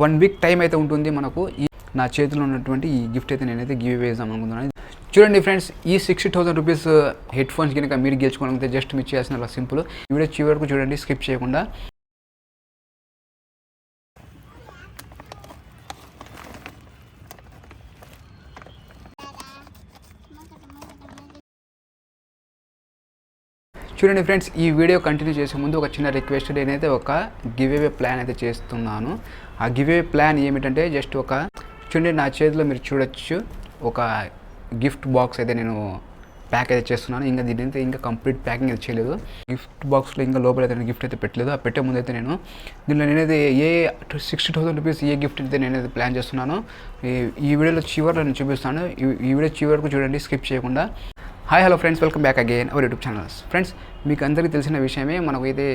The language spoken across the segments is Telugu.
వన్ వీక్ టైం అయితే ఉంటుంది మనకు. ఈ నా చేతిలో ఉన్నటువంటి ఈ గిఫ్ట్ అయితే నేనైతే గివ్ వేద్దాం అనుకుంటున్నాను. చూడండి ఫ్రెండ్స్ ఈ sixty thousand rupees headphones కనుక మీరు గెలుచుకోవాలంటే జస్ట్ మీరు చేయాల్సిన సింపుల్. ఈ వీడియో చివరి చూడండి స్కిప్ చేయకుండా. చూడండి ఫ్రెండ్స్ ఈ వీడియో కంటిన్యూ చేసే ముందు ఒక చిన్న రిక్వెస్ట్ నేనైతే ఒక గివ్ అవే ప్లాన్ అయితే చేస్తున్నాను. ఆ గివ్ అవే ప్లాన్ ఏమిటంటే జస్ట్ ఒక చూడండి నా చేతిలో మీరు చూడొచ్చు ఒక గిఫ్ట్ బాక్స్ అయితే నేను ప్యాక్ అయితే చేస్తున్నాను. ఇంకా దీని అయితే ఇంకా కంప్లీట్ ప్యాకింగ్ అయితే చేయలేదు. గిఫ్ట్ బాక్స్లో ఇంకా లోపల అయితే నేను గిఫ్ట్ అయితే పెట్టలేదు. ఆ పెట్టే ముందు అయితే నేను దీనిలో నేనైతే a sixty thousand rupees a gift అయితే నేనైతే ప్లాన్ చేస్తున్నాను ఈ- ఈ వీడియోలో చివరిలో నేను చూపిస్తాను. ఈ- వీడియో చివరి చూడండి స్కిప్ చేయకుండా. Hi hello friends welcome back again our YouTube channels friends మీకు అందరికీ తెలిసిన విషయమే మనకు అయితే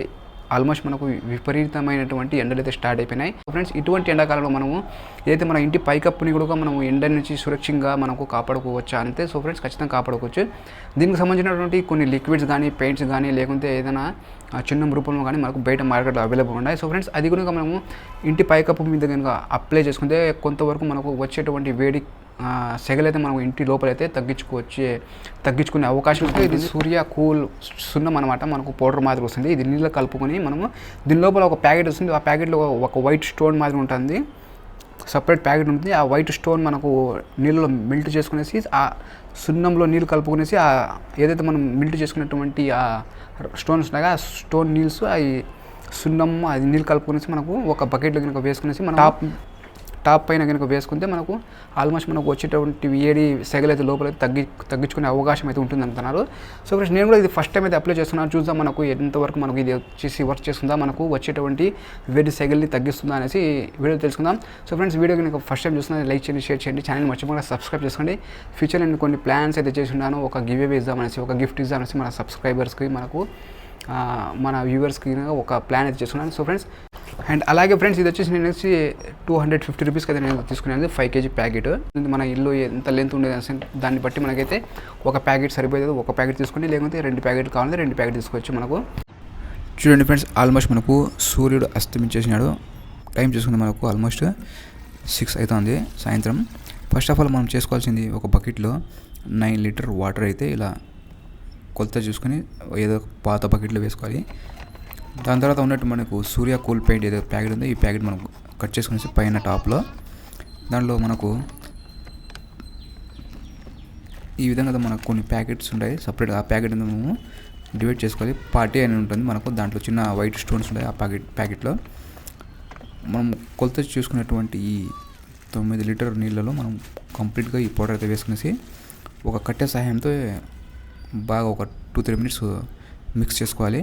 ఆల్మోస్ట్ మనకు విపరీతమైనటువంటి ఎండలు అయితే స్టార్ట్ అయిపోయినాయి. ఫ్రెండ్స్ ఇటువంటి ఎండాకాలంలో మనము ఏదైతే మన ఇంటి పైకప్పుని కూడా మనం ఎండ నుంచి సురక్షితంగా మనకు కాపాడుకోవచ్చు అంతే సో ఫ్రెండ్స్ ఖచ్చితంగా కాపాడుకోవచ్చు. దీనికి సంబంధించినటువంటి కొన్ని లిక్విడ్స్ కానీ పెయింట్స్ కానీ లేకుంటే ఏదైనా చిన్న రూపంలో కానీ మనకు బయట మార్కెట్లో అవైలబుల్ ఉన్నాయి సో ఫ్రెండ్స్ అది కనుక మనము ఇంటి పైకప్పు మీద కనుక అప్లై చేసుకుంటే కొంతవరకు మనకు వచ్చేటువంటి వేడి సెగలైతే మనం ఇంటి లోపలైతే తగ్గించుకోవచ్చే తగ్గించుకునే అవకాశం ఉంటుంది ఇది సూర్య కూల్ సున్నం అనమాట మనకు పౌడర్ మాదిరి వస్తుంది. ఇది నీళ్ళు కలుపుకొని మనము దీని లోపల ఒక ప్యాకెట్ వస్తుంది. ఆ ప్యాకెట్లో ఒక వైట్ స్టోన్ మాదిరి ఉంటుంది. సపరేట్ ప్యాకెట్ ఉంటుంది. ఆ వైట్ స్టోన్ మనకు నీళ్ళలో మిల్ట్ చేసుకునేసి ఆ సున్నంలో నీళ్ళు కలుపుకునేసి ఆ ఏదైతే మనం మిల్ట్ చేసుకున్నటువంటి ఆ స్టోన్స్ ఉన్నాయో ఆ స్టోన్ నీల్స్ అవి సున్నం అది నీళ్ళు కలుపుకునేసి మనకు ఒక బకెట్లో కనుక వేసుకునేసి మనం టాప్ టాప్ పైన కనుక వేసుకుంటే మనకు ఆల్మోస్ట్ మనకు వచ్చేటువంటి వేడి సెగలైతే లోపల తగ్గి తగ్గించుకునే అవకాశం అయితే ఉంటుంది అంటున్నారు సో ఫ్రెండ్స్ నేను కూడా ఇది ఫస్ట్ టైం అయితే అప్లై చేస్తున్నాను. చూద్దాం మనకు ఎంతవరకు మనకు ఇది వచ్చేసి వర్క్ చేస్తుందా మనకు వచ్చేటువంటి వేడి సెగల్ని తగ్గిస్తుందా అనేసి వీడియో తెలుసుకుందాం. సో ఫ్రెండ్స్ వీడియో కనుక ఫస్ట్ టైం చూస్తున్నా లైక్ చేయండి షేర్ చేయండి ఛానల్ మర్చిపోకుండా సబ్స్క్రైబ్ చేసుకోండి. ఫ్యూచర్ నేను కొన్ని ప్లాన్స్ అయితే చేసి ఉన్నాను ఒక గివ్ అవే ఇద్దామనేసి ఒక గిఫ్ట్ ఇద్దామనేసి మన సబ్స్క్రైబర్స్కి మనకు మన వ్యూవర్స్కి ఒక ప్లాన్ అయితే చేస్తున్నాను. సో ఫ్రెండ్స్ అండ్ అలాగే ఫ్రెండ్స్ ఇది వచ్చేసి నేను వచ్చి టూ హండ్రెడ్ ఫిఫ్టీ రూపీస్కి అయితే నేను తీసుకునేది ఫైవ్ కేజీ ప్యాకెట్. మన ఇల్లు ఎంత లెంత్ ఉండేది అసలు దాన్ని బట్టి మనకైతే ఒక ప్యాకెట్ సరిపోయేది. ఒక ప్యాకెట్ తీసుకొని లేకపోతే రెండు ప్యాకెట్ కావాలంటే రెండు ప్యాకెట్ తీసుకోవచ్చు మనకు. చూడండి ఫ్రెండ్స్ ఆల్మోస్ట్ మనకు సూర్యుడు అస్తమించేసినాడు. టైం చూసుకుంది మనకు ఆల్మోస్ట్ సిక్స్ అవుతుంది సాయంత్రం. ఫస్ట్ ఆఫ్ ఆల్ మనం చేసుకోవాల్సింది ఒక బకెట్లో నైన్ లీటర్ వాటర్ అయితే ఇలా కొలత చూసుకొని ఏదో పాత బకెట్లో వేసుకోవాలి. దాని తర్వాత ఉన్నట్టు మనకు సూర్య కూల్ పెయింట్ ఏదో ప్యాకెట్ ఉందో ఈ ప్యాకెట్ మనం కట్ చేసుకునేసి పైన టాప్లో దాంట్లో మనకు ఈ విధంగా మనకు కొన్ని ప్యాకెట్స్ ఉంటాయి. సపరేట్ ఆ ప్యాకెట్ మేము డివైడ్ చేసుకోవాలి. పార్టీ అని ఉంటుంది మనకు. దాంట్లో చిన్న వైట్ స్టోన్స్ ఉంటాయి ఆ ప్యాకెట్ ప్యాకెట్లో. మనం కొలత చూసుకున్నటువంటి ఈ తొమ్మిది లీటర్ నీళ్ళలో మనం కంప్లీట్గా ఈ పౌడర్ అయితే వేసుకునేసి ఒక కట్టె సహాయంతో బాగా ఒక టూ త్రీ మినిట్స్ మిక్స్ చేసుకోవాలి.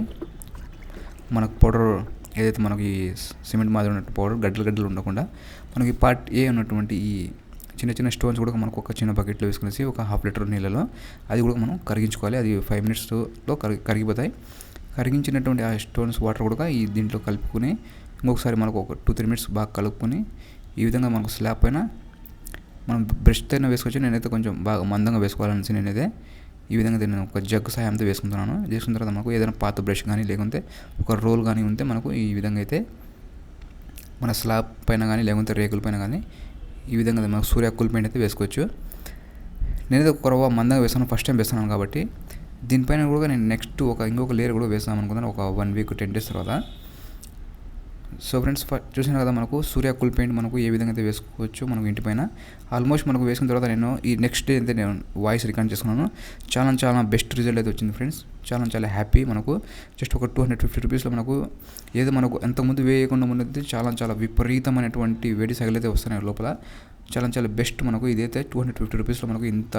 మనకు పౌడర్ ఏదైతే మనకి సిమెంట్ మాదిరి ఉన్నట్టు పౌడర్ గడ్డలు గడ్డలు ఉండకుండా మనకి పార్ట్ ఏ ఉన్నటువంటి ఈ చిన్న చిన్న స్టోన్స్ కూడా మనకు ఒక చిన్న బకెట్లో వేసుకునేసి ఒక హాఫ్ లీటర్ నీళ్ళలో అది కూడా మనం కరిగించుకోవాలి. అది ఫైవ్ మినిట్స్లో కరిగి కరిగిపోతాయి. కరిగించినటువంటి ఆ స్టోన్స్ వాటర్ కూడా ఈ దీంట్లో కలుపుకొని ఇంకొకసారి మనకు ఒక టూ త్రీ మినిట్స్ బాగా కలుపుకొని ఈ విధంగా మనకు స్లాబ్ పైన మనం బ్రష్ తైన వేసుకోవచ్చు. నేనైతే కొంచెం బాగా మందంగా వేసుకోవాలనేసి నేనైతే. ఈ విధంగా నేను ఒక జగ్గు సహాయంతో వేసుకుంటున్నాను. చేసుకున్న తర్వాత మనకు ఏదైనా పాత బ్రష్ కానీ లేకుంటే ఒక రోల్ కానీ ఉంటే మనకు ఈ విధంగా అయితే మన స్లాబ్ పైన కానీ లేకుంటే రేకుల పైన కానీ ఈ విధంగా మనకు సూర్య కూల్ పెయింట్ అయితే వేసుకోవచ్చు. నేనైతే కొరవ మందంగా వేస్తాను. ఫస్ట్ టైం వేస్తున్నాను కాబట్టి దీనిపైన కూడా నేను నెక్స్ట్ ఒక ఇంకొక లేయర్ కూడా వేస్తాను అనుకున్నాను ఒక వన్ వీక్ టెన్ డేస్ తర్వాత. సో ఫ్రెండ్స్ చూసినా కదా మనకు సూర్య కూల్ పెయింట్ మనకు ఏ విధంగా అయితే వేసుకోవచ్చు మనకు ఇంటిపైన ఆల్మోస్ట్ మనకు వేసుకున్న తర్వాత నేను ఈ నెక్స్ట్ డే అయితే నేను వాయిస్ రికార్డ్ చేసుకున్నాను. చాలా చాలా బెస్ట్ రిజల్ట్ అయితే వచ్చింది ఫ్రెండ్స్. చాలా చాలా హ్యాపీ మనకు. జస్ట్ ఒక టూ హండ్రెడ్ ఫిఫ్టీ రూపీస్లో మనకు ఏదో మనకు ఎంతకుముందు వేయకుండా ఉన్నది చాలా చాలా విపరీతమైనటువంటి వేడి సగలు అయితే వస్తున్నాయి లోపల. చాలా చాలా బెస్ట్ మనకు. ఇదైతే టూ హండ్రెడ్ ఫిఫ్టీ రూపీస్లో మనకు ఇంత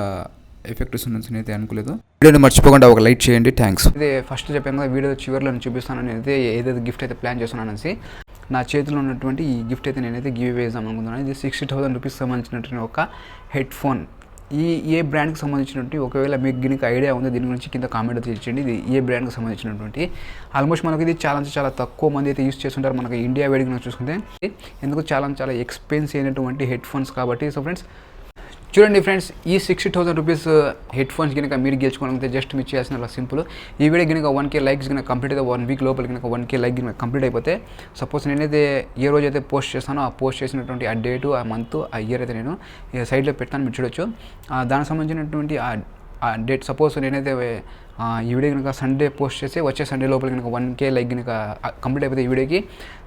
ఎఫెక్ట్ వస్తుందని అయితే అనుకోలేదు. వీడియోని మర్చిపోకుండా ఒక లైక్ చేయండి. థ్యాంక్స్. ఇదే ఫస్ట్ చెప్పాను కదా వీడియో చివరిలో నేను చూపిస్తాను అనేది ఏదైతే గిఫ్ట్ అయితే ప్లాన్ చేస్తున్నాను అనేసి నా చేతిలో ఉన్నటువంటి ఈ గిఫ్ట్ అయితే నేనైతే గివ్ వేద్దాం అనుకుంటున్నాను. ఇది సిక్స్టీ థౌసండ్ రూపీస్ సంబంధించినటువంటి ఒక హెడ్ ఫోన్ ఈ ఏ బ్రాండ్కి సంబంధించినటువంటి ఒకవేళ మీకు దీనికి ఐడియా ఉంది దీని గురించి కింద కామెంట్ అయితే ఇది ఏ బ్రాండ్కి సంబంధించినటువంటి. ఆల్మోస్ట్ మనకి ఇది చాలా చాలా తక్కువ మంది అయితే యూస్ చేస్తుంటారు మనకి ఇండియా వేడికి చూసుకుంటే. ఎందుకు చాలా చాలా ఎక్స్పెన్సివ్ అయినటువంటి హెడ్ ఫోన్స్ కాబట్టి. సో ఫ్రెండ్స్ చూడండి ఫ్రెండ్స్ ఈ sixty thousand rupees headphones కనుక మీరు గెలుచుకోవాలంటే జస్ట్ మీరు చేయాల్సిన సింపుల్ ఈ వీడియో కనుక వన్ కే లైక్స్ కనుక కంప్లీట్ అయితే వన్ వీక్ లోపల కనుక వన్ కే లైక్ కనుక కంప్లీట్ అయిపోతే సపోజ్ నేనైతే ఏ రోజు అయితే పోస్ట్ చేస్తానో ఆ పోస్ట్ చేసినటువంటి ఆ డేటు ఆ మంత్ ఆ ఇయర్ అయితే నేను సైడ్లో పెడతాను మీరు చూడొచ్చు. దానికి సంబంధించినటువంటి ఆ ఆ డేట్ సపోజ్ నేనైతే ఈ వీడియో కనుక సండే పోస్ట్ చేసి వచ్చే సండే లోపల కనుక వన్ కే లైక్ కనుక కంప్లీట్ అయిపోతే ఈ వీడియోకి.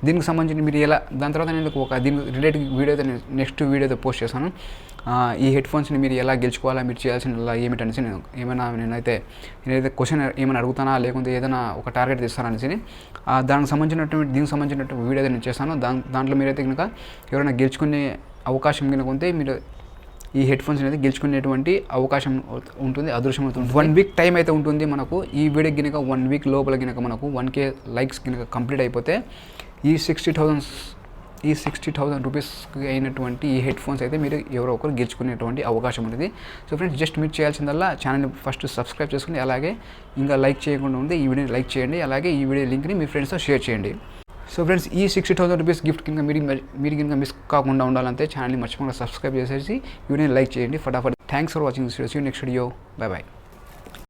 దీనికి సంబంధించిన మీరు ఎలా దాని తర్వాత నేను ఒక దీనికి రిలేటెడ్ వీడియో అయితే నెక్స్ట్ వీడియో అయితే పోస్ట్ చేశాను ఈ హెడ్ ఫోన్స్ని మీరు ఎలా గెలుచుకోవాలా మీరు చేయాల్సిన ఏమిటనేసి నేను ఏమైనా నేనైతే నేనైతే క్వశ్చన్ ఏమైనా అడుగుతానా లేకుంటే ఏదైనా ఒక టార్గెట్ ఇస్తాననేసి దానికి సంబంధించినటువంటి దీనికి సంబంధించినటువంటి వీడియో అయితే నేను చేస్తాను. దాని దాంట్లో మీరైతే కనుక ఎవరైనా గెలుచుకునే అవకాశం కనుక ఉంటే మీరు ఈ హెడ్ ఫోన్స్ అనేది గెలుచుకునేటువంటి అవకాశం ఉంటుంది అదృశ్యం అవుతుంది. వన్ వీక్ టైం అయితే ఉంటుంది మనకు. ఈ వీడియో గినక వన్ వీక్ లోపల గినక మనకు వన్ కే లైక్స్ గినక కంప్లీట్ అయిపోతే ఈ సిక్స్టీ థౌజండ్స్ ఈ సిక్స్టీ థౌసండ్ రూపీస్కి అయినటువంటి ఈ హెడ్ ఫోన్స్ అయితే మీరు ఎవరో ఒకరు గెలుచుకునేటువంటి అవకాశం ఉంటుంది. సో ఫ్రెండ్స్ జస్ట్ మీరు చేయాల్సిందల్లా ఛానల్ని ఫస్ట్ సబ్స్క్రైబ్ చేసుకుని అలాగే ఇంకా లైక్ చేయకుండా ఉంది ఈ వీడియోని లైక్ చేయండి అలాగే ఈ వీడియో లింక్ని మీ ఫ్రెండ్స్తో షేర్ చేయండి. సో ఫ్రెండ్స్ ఈ సిక్స్టీ థౌసండ్ రూపీస్ గిఫ్ట్ కింద మీరు మీరు కింద మిస్ కాకుండా ఉండాలంటే ఛానల్ని మర్చిపోకుండా సబ్స్క్రైబ్ చేసేసి వీడియోని లైక్ చేయండి. ఫటాఫట్. Thanks for watching this video next video bye bye